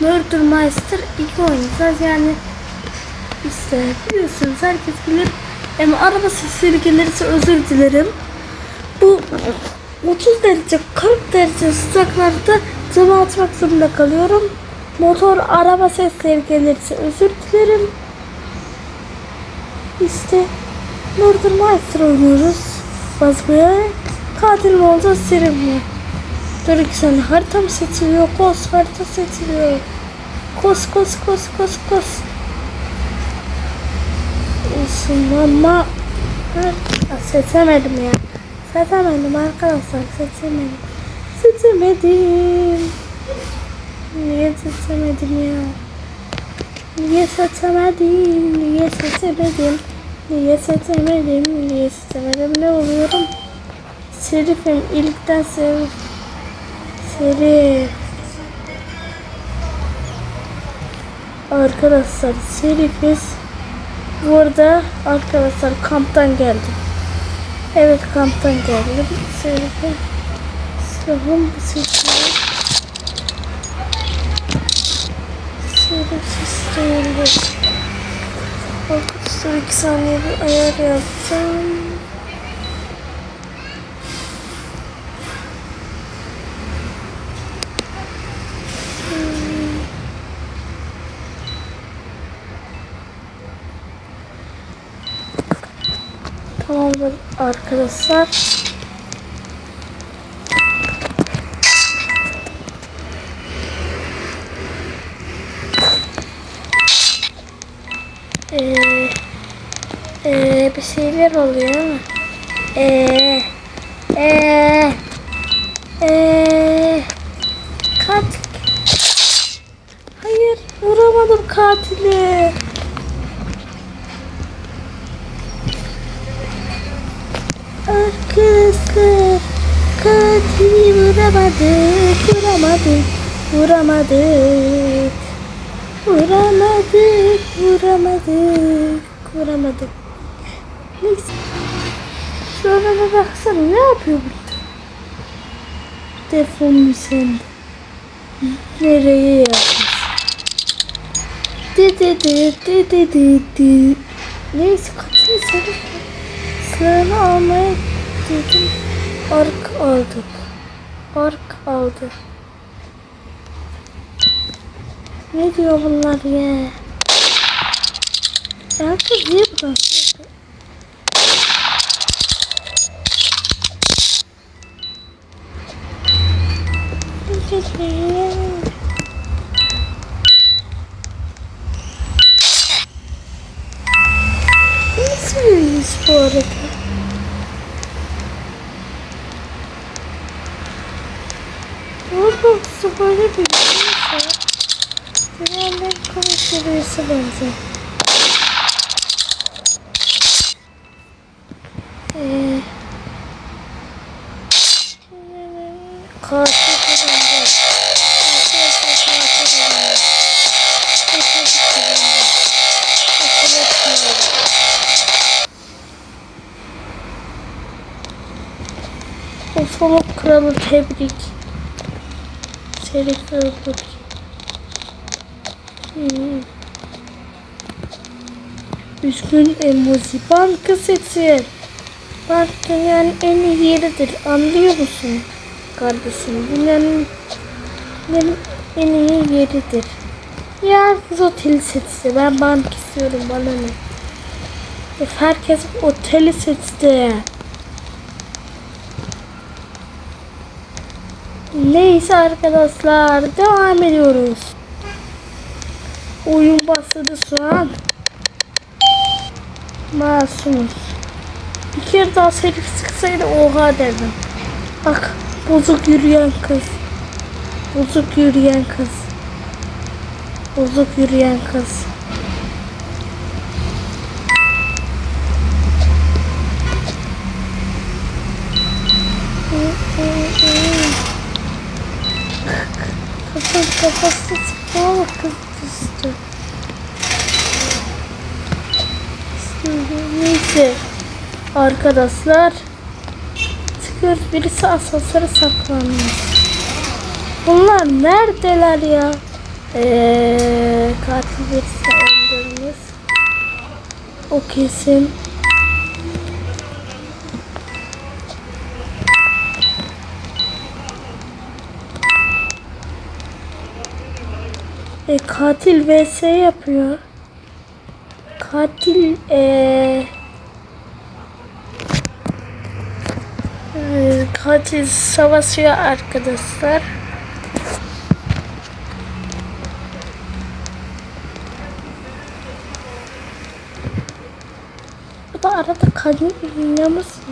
Murder Master 2 oynayacağız. Yani işte biliyorsunuz herkes bilir. Ama araba sesleri gelirse özür dilerim. Bu 30 derece 40 derece sıcaklarda cama atmak zorunda kalıyorum. Motor araba sesleri gelirse özür dilerim. İşte Murder Master oynuyoruz. Basmaya katil mi olacağız seri mi? Dur iki saniye harita mı seçiliyor? Kos harita seçiliyor. Kos kos kos kos kos. Isınlanma. Ha, seçemedim ya. Seçemedim arkadaşlar seçemedim. Seçemedim. Niye seçemedim ya? Niye seçemedim? Niye seçemedim? Niye seçemedim? Niye seçemedim? Ne oluyorum? Serifim ilkten serif. Serif. Arkadaşlar serifiz. Bu arada arkadaşlar kamptan geldim. Evet kamptan geldim. Serifim. Silahım seçiyor. Serif istiyorum. Arkadaşlar iki saniye bir ayar yapacağım. Tamamdır arkadaşlar. Ee, ee, bir şeyler oluyor ama. Ee, ee, ee, katil. Hayır, vuramadım katili. Arkadaşlar katili vuramadık, vuramadık, vuramadık. Vuramadık, vuramadık, vuramadık. Neyse. Şu adama baksana ne yapıyor burada? Defolmuş sen de. Nereye yapmış? Di di di di di di di. Neyse kaçın sarı. Silahını almaya dedim. Ark aldık. Ark aldı. Ne diyor bunlar ya? Herkes niye buradan çıktı? Nasıl Roblox'ta böyle bir şey. Dünyanın en komik birisi bence. Ee, katil kazandı. Arkadaşlar katil kazandı. Katil kazandı. Katil kazandı. Soluk kralı tebrik. Şerif öldük. Hmm. Üzgün emoji banka sesi. Bank dünyanın en iyi yeridir. Anlıyor musun? Kardeşim dünyanın dünyanın en iyi yeridir. Ya kız oteli seçti. Ben bank istiyorum bana ne? E, herkes oteli seçti. Neyse arkadaşlar devam ediyoruz. Oyun başladı şu an. Masumuz. Bir kere daha serif sıksaydı oha derdim. Bak bozuk yürüyen kız. Bozuk yürüyen kız. Bozuk yürüyen kız. Kafası bak kız düştü. Neyse. Arkadaşlar. Çıkıyoruz. Birisi asansöre saklanmış. Bunlar neredeler ya? Ee, katil birisi öldürmüş. O kesin. E, katil vs yapıyor. Katil e, e, katil savaşıyor arkadaşlar. Bu da arada kalbim oynamasın.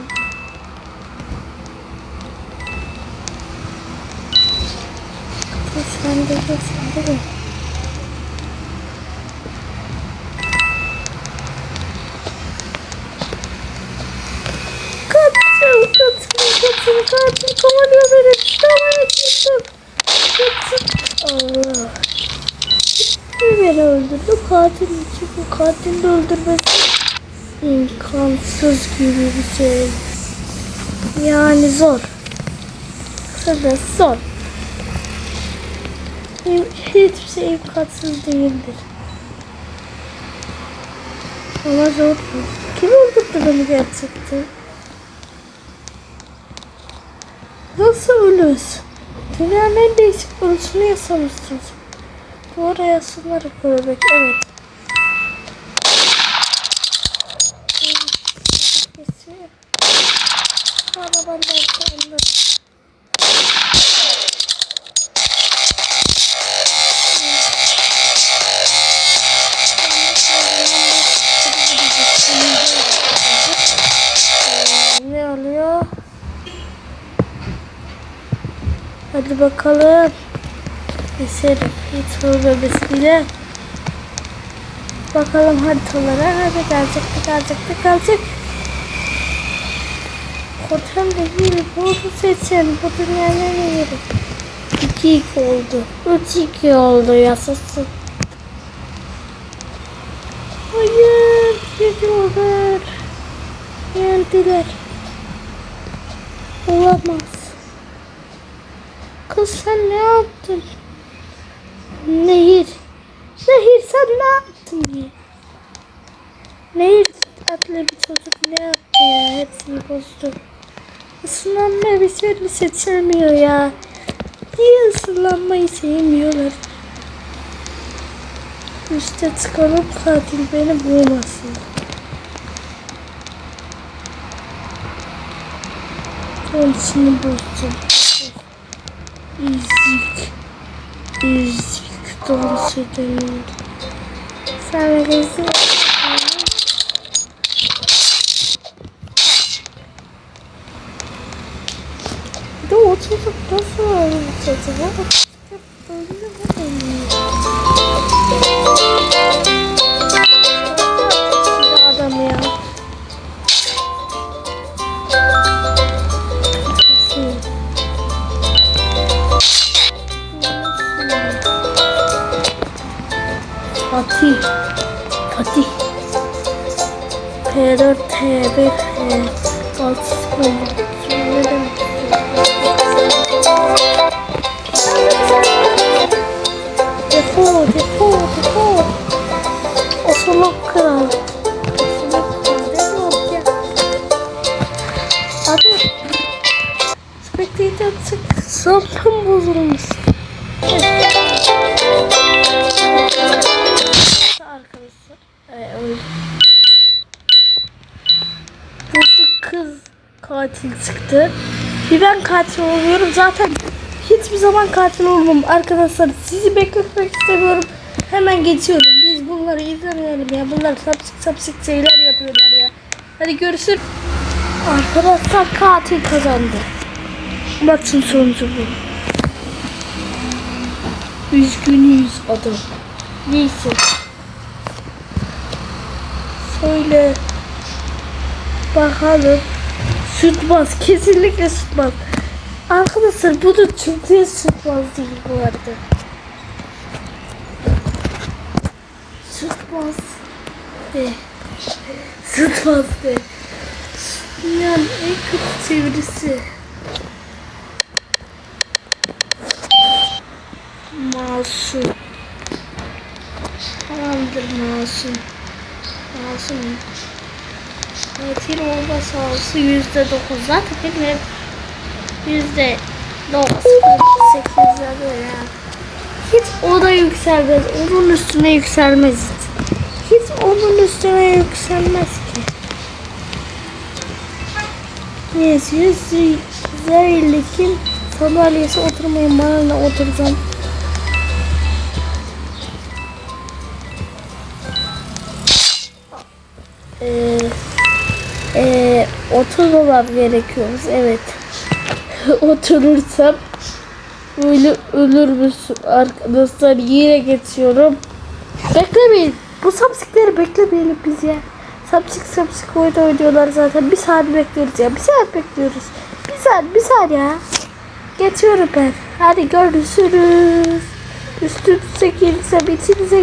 Sen de sen de. Allah. Beni öldürdü. Katil çünkü katil de öldürmesi imkansız gibi bir şey. Yani zor. Kısaca zor. Hiçbir şey imkansız değildir. Ama zor. Kim öldürdü beni gerçekten? Nasıl ölüz? Dünyanın en değişik ölüsünü yaşamışsınız. Doğru yazsınlar bebek. Evet. Arabanın arkasında. Hadi bakalım. Eserim hiç bebesiyle. Bakalım haritalara. Hadi gelecekti, gelecekti, gelecek. Otel değil, bunu seçin. Bu dünyanın en yeri. 2-2 oldu. 3-2 oldu yasasın. Hayır, gidiyorlar. Yendiler. Olamaz. Kız sen ne yaptın? Nehir. Nehir sen ne yaptın ya? Nehir adlı bir çocuk ne yaptı ya? Hepsini bozdu. Isınlanma bir türlü seçilmiyor ya. Niye ısınlanmayı sevmiyorlar? Üste çıkalım katil beni bulmasın. Kendisini bozdum. İzik. İzik dans ediyor. Sen rezil Bir de o çocuk nasıl P4 T1 6 0 ne demek? Defol, defol, defol. O soluk kral. Abi. Spectator çık. Sabrım bozulmuş. Arkadaşlar. Katil çıktı. Bir ben katil oluyorum. Zaten hiçbir zaman katil olmam. Arkadaşlar sizi bekletmek istemiyorum. Hemen geçiyorum. Biz bunları izlemeyelim ya. Bunlar sapsık sapsık şeyler yapıyorlar ya. Hadi görüşürüz. Arkadaşlar katil kazandı. Maçın sonucu bu. Üzgünüz adam. Neyse. Söyle. Bakalım. Sütmaz. Kesinlikle sütmaz. Arkadaşlar bu da Türkiye sütmaz değil bu arada. Sütmaz de. Sütmaz de. Dünyanın en kötü çevirisi. Masum. Tamamdır masum. Masum. Katil olma şansı yüzde dokuz. Zaten benim hep yüzde dokuz, sekizde böyle. Hiç o da yükselmez. Onun üstüne yükselmez hiç. Onun üstüne yükselmez ki. Yes, yes, Zeylik'in sandalyesi oturmayın bana oturacağım. Ee, ee, oturmamam gerekiyoruz. Evet. Oturursam böyle ölür müsün arkadaşlar? Yine geçiyorum. Beklemeyin. Bu sapsikleri beklemeyelim biz ya. Sapsik sapsik oyun oynuyorlar zaten. Bir saat bekliyoruz ya. Bir saat bekliyoruz. Bir saat, bir saat ya. Geçiyorum ben. Hadi görüşürüz. Üstünüze gireceğim, içinize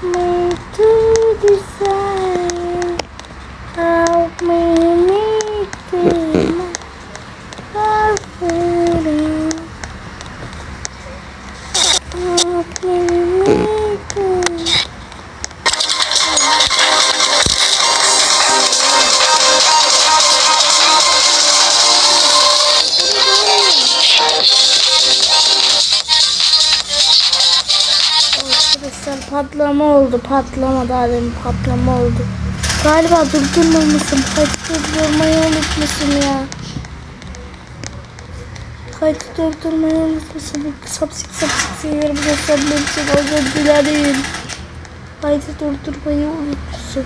No. Oldu. Patlama daha demin patlama oldu. Galiba durdurmamışsın. Hadi durdurmayı unutmuşsun ya. Kaydı durdurmayı unutmuşsun. Sapsik sapsik seviyorum göstermek için özür dilerim. Kaydı durdurmayı unutmuşsun.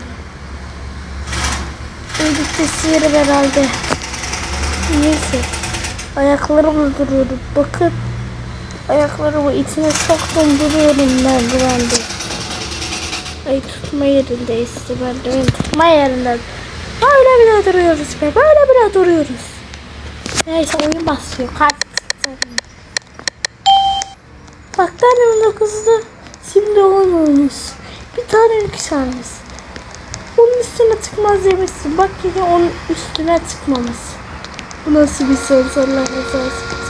Birlikte sıyırım herhalde. Neyse. Ayaklarımı duruyorum. Bakın. Ayaklarımı içine soktum duruyorum merdivende. Ay tutma yerindeyiz merdiven tutma yerinden. Böyle bile duruyoruz be. Böyle bile duruyoruz. Neyse oyun basıyor. Kart. Bak tane 19'da şimdi 10 olmuş. Bir tane yükselmiş. Onun üstüne çıkmaz demişsin. Bak yine onun üstüne çıkmamış. Bu nasıl bir sensörler rızası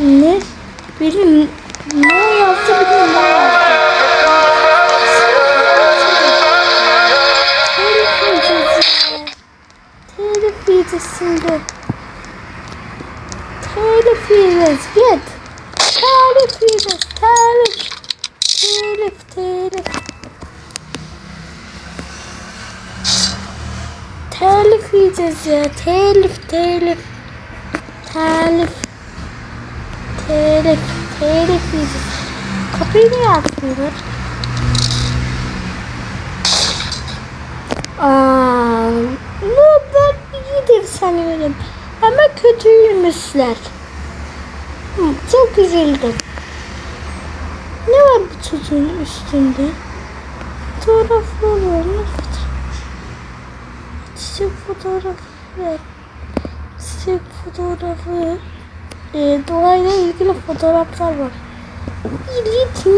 Ne? Benim ne yaptı bilmiyorum ne yaptı. Telif yiyeceğiz. Git. Telif yiyeceğiz. Telif. Telif. Telif. Telif yiyeceğiz ya. Telif. Telif. Telif. Telif yiyeceğiz. Kapıyı niye açmıyorlar? Aa, bu ben iyidir sanıyorum. Ama kötüymüşler. Çok üzüldüm. Ne var bu çocuğun üstünde? Fotoğrafları var. Çiçek fotoğrafı. Çiçek fotoğrafı. E, doğayla ilgili fotoğraflar var. İlginç.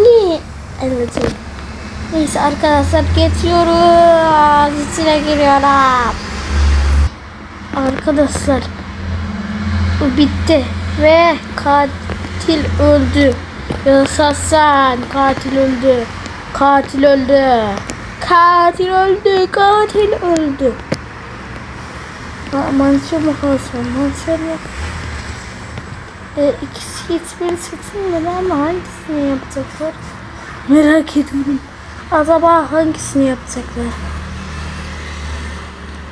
Evet. Neyse arkadaşlar geçiyoruz. İçine giriyorum. Arkadaşlar bitti ve katil öldü. Yaşasın katil öldü. Katil öldü. Katil öldü. Katil öldü. Mansur mu kalsam? Mansur yok. E, ikisi hiçbiri seçilmedi ama hangisini yapacaklar? Merak ediyorum. Acaba hangisini yapacaklar?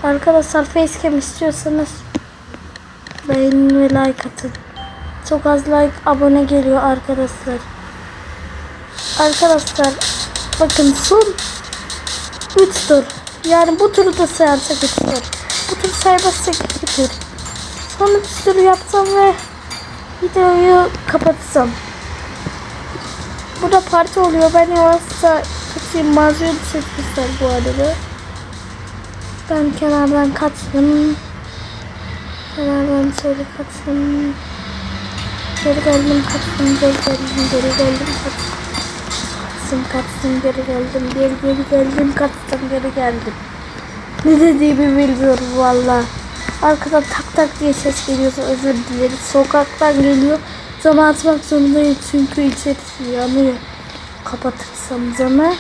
Arkadaşlar facecam istiyorsanız beğenin ve like atın. Çok az like abone geliyor arkadaşlar. Arkadaşlar bakın son 3 tur. Yani bu turu da sayarsak 3 tur. Bu tur saymazsak 2 tur. Son 3 tur yapsam ve videoyu kapatsam. Burada parti oluyor. Ben yavaşça kaçayım. Mazlum seçmişler bu arada. Ben kenardan kaçtım. Kenardan şöyle kaçtım. Geri geldim kaçtım. Geri geldim. Geri geldim kaçtım. Kaçtım kaçtım geri geldim. Geri geri geldim kaçtım geri geldim. Ne dediğimi bilmiyorum valla. Arkadan tak tak diye ses geliyorsa özür dileriz. Sokaktan geliyor. Cama atmak zorundayım çünkü içerisi yanıyor. Kapatırsam camı.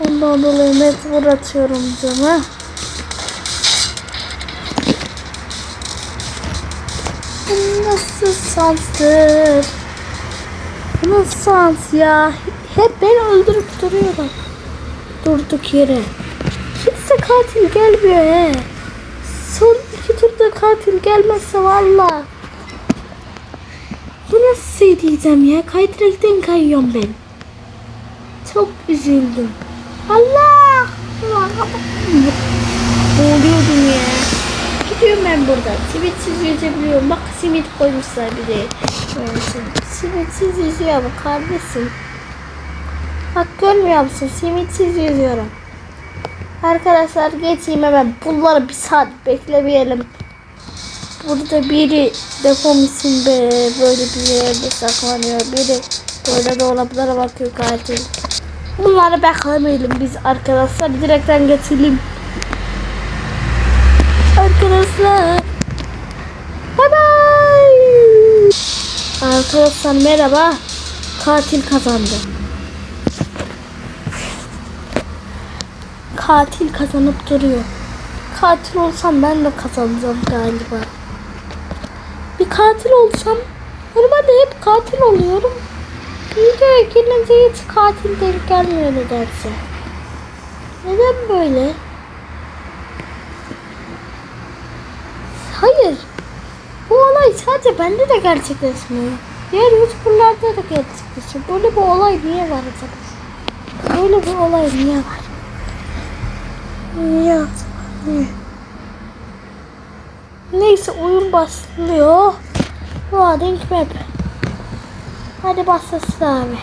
Ondan dolayı mecbur atıyorum camı. Bu nasıl sanstır? Bu nasıl sans ya? Hep beni öldürüp duruyorlar. Durduk yere. Kimse katil gelmiyor he. Son iki turda katil gelmezse valla. Bu nasıl şey diyeceğim ya? Kaydıraktan kayıyorum ben. Çok üzüldüm. Allah! Boğuluyordum ya. Gidiyorum ben buradan. Simitsiz yüzebiliyorum. Bak simit koymuşlar bir de. Simitsiz yüzüyor bu kardeşim. Bak görmüyor musun? Simitsiz yüzüyorum. Arkadaşlar geçeyim hemen. Bunları bir saat beklemeyelim. Burada biri defomisin be böyle bir yerde saklanıyor. Biri böyle dolaplara bakıyor katil. Bunları beklemeyelim biz arkadaşlar. Direkten geçelim. Arkadaşlar. Bye bye. Arkadaşlar merhaba. Katil kazandı. Katil kazanıp duruyor. Katil olsam ben de kazanacağım galiba. Bir katil olsam normalde hep katil oluyorum. Videoya girince hiç katil denk gelmiyor nedense. Neden böyle? Hayır. Bu olay sadece bende de gerçekleşmiyor. Diğer YouTuber'larda da gerçekleşiyor. Böyle bir olay niye var acaba? Böyle bir olay niye var? Niye? Neyse oyun başlıyor. Loading map. Hadi başlasın abi.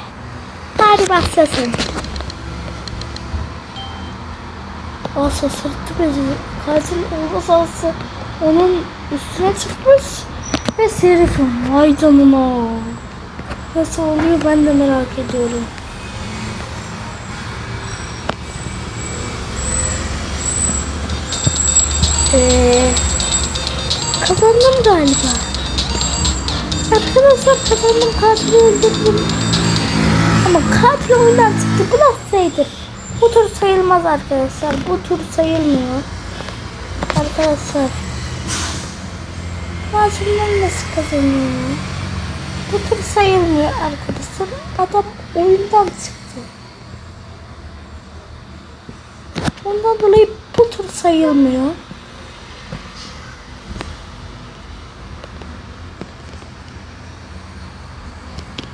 Hadi başlasın. Aa şaşırttı beni. Katil olma şansı onun üstüne çıkmış ve serifim. Vay canına. Nasıl oluyor ben de merak ediyorum. Ee, kazandım galiba. Arkadaşlar kazandım katili öldürdüm. Ama katil oyundan çıktı. Bu nasıl şeydir? Bu tur sayılmaz arkadaşlar. Bu tur sayılmıyor. Arkadaşlar. Masumlar nasıl kazanıyor? Bu tur sayılmıyor arkadaşlar. Adam oyundan çıktı. Ondan dolayı bu tur sayılmıyor.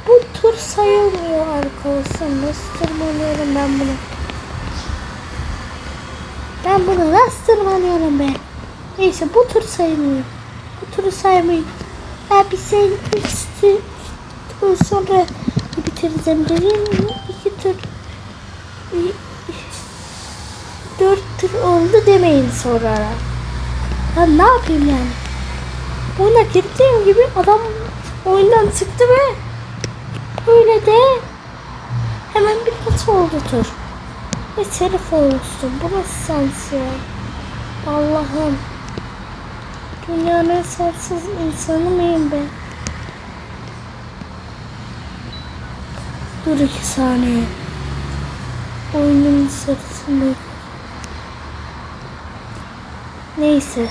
Bu tur sayılmıyor arkadaşlar. Nasıl tırmanıyorum ben bunu? Ben bunu nasıl tırmanıyorum ben? Neyse bu tur sayılmıyor. Bu turu saymayın. Ben bir sen üstü tur sonra bitireceğim dedim. İki tur dört tur oldu demeyin sonra. Ya ne yapayım yani? Oyuna girdiğim gibi adam oyundan çıktı ve öyle de hemen bir maç oldu tur. Ve şerif olmuştum. Bu nasıl sens ya? Allah'ım. Dünyanın sensiz insanı mıyım ben? Dur iki saniye. Oyunun sırasında. Neyse.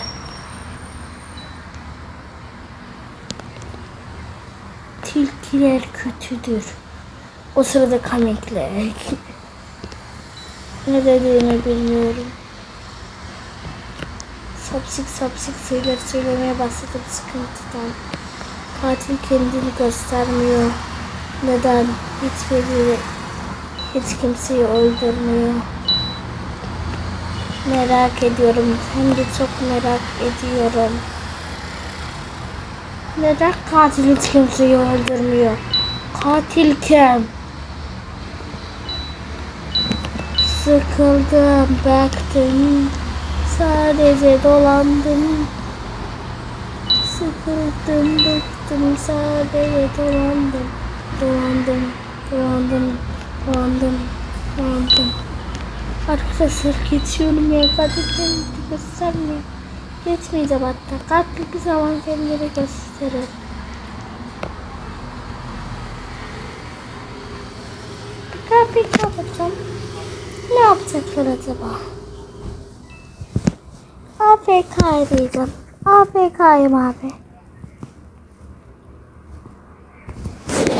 Tilkiler kötüdür. O sırada kamekler. ne dediğimi bilmiyorum. Sapsık sapsık şeyler söylemeye başladım sıkıntıdan. Katil kendini göstermiyor. Neden? Hiçbiri hiç kimseyi öldürmüyor. Merak ediyorum. Hem de çok merak ediyorum. Neden katil hiç kimseyi öldürmüyor? Katil kim? Sıkıldım, baktım. Sadece dolandım. Sıkıldım, bıktım. Sadece dolandım. Dolandım, dolandım, dolandım, dolandım. Arkadaşlar geçiyorum ya. Katil kendini göstermiyor. Geçmeyeceğim hatta. Katil bir zaman kendini gösterir. Bir kapıyı kapatacağım. Ne yapacaklar acaba? AFK arayacağım. AFK'yım abi.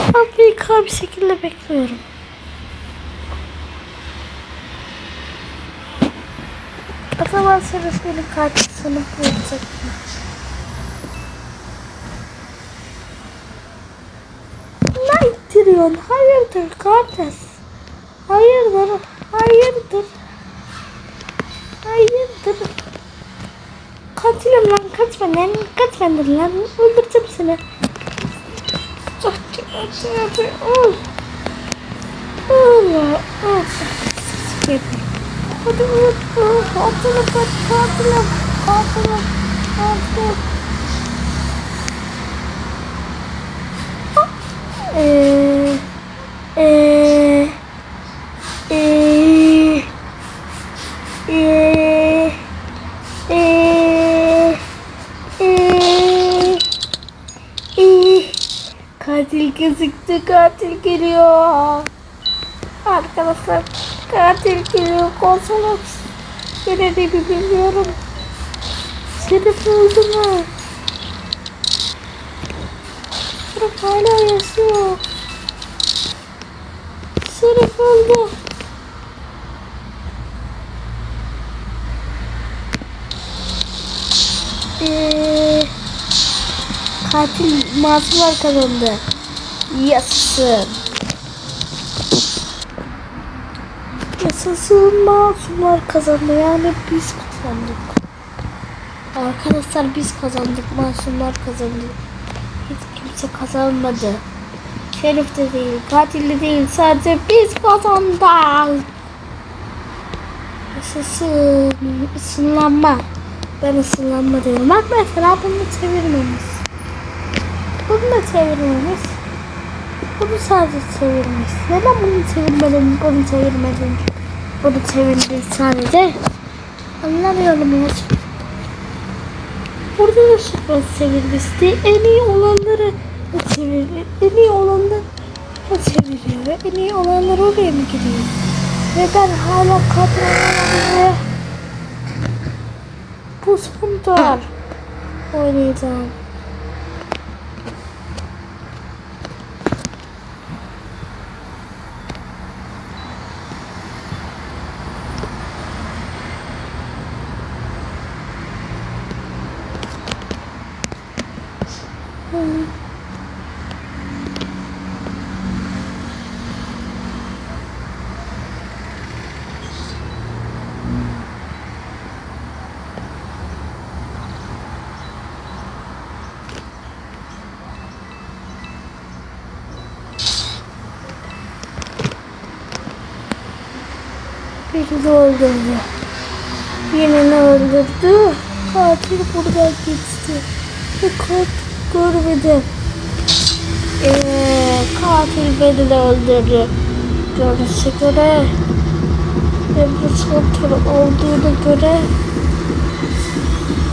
AFK bir şekilde bekliyorum. O zaman sırası benim katil sanıp yapacak mı? Ne ittiriyorsun? Hayırdır kardeş? Hayırdır? Hayırdır? Hayırdır? Katilim lan kaç benden kaç benden lan öldüreceğim seni. Çok çok çok çok Allah Allah. Hadi vur vur katilim katilim katilim katilim. Eee eee eee eee eee eee eee Katil gözüktü, katil geliyor. Arkadaşlar, katil geliyor. Konsolos. Nerede bir bilmiyorum. Şerif öldü mü? Şerif hala yaşıyor. Öldü. Eee... Katil masumlar kazandı. Yaşasın. Yaşasın masumlar kazandı. Yani biz kazandık. Arkadaşlar biz kazandık. Masumlar kazandı. Hiç kimse kazanmadı. Şerif de değil, katil de değil. Sadece biz kazandık. Yaşasın. Isınlanma. Ben ısınlanma diyorum. Bak mesela bunu çevirmemiz. Bunu da çevirmemiz. Bunu sadece çevirmiş. Neden bunu çevirmedin, bunu çevirmedin? Bunu çevirdin sadece. Anlamıyorum ya. Burada da sürpriz çevirmişti. En iyi olanları da çeviriyor. En iyi olanları da çeviriyor. Ve en iyi olanlar oraya mı gidiyor? Ve ben hala kadrolarımı bu sponsor oynayacağım. Hmm. Birini öldürdü. Birini öldürdü. Katil buradan geçti. Ve katil görmedim. Ee, katil beni de öldürdü. Görünüşe göre ve bu kontrol olduğuna göre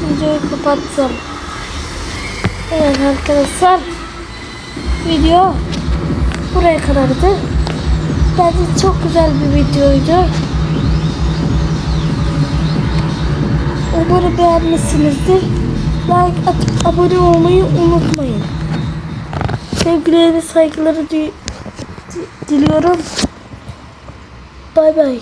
videoyu kapattım. Evet arkadaşlar video buraya kadardı. Bence çok güzel bir videoydu. Umarım beğenmişsinizdir. Like atıp abone olmayı unutmayın. Sevgilerimi saygıları di- di- diliyorum. Bay bay.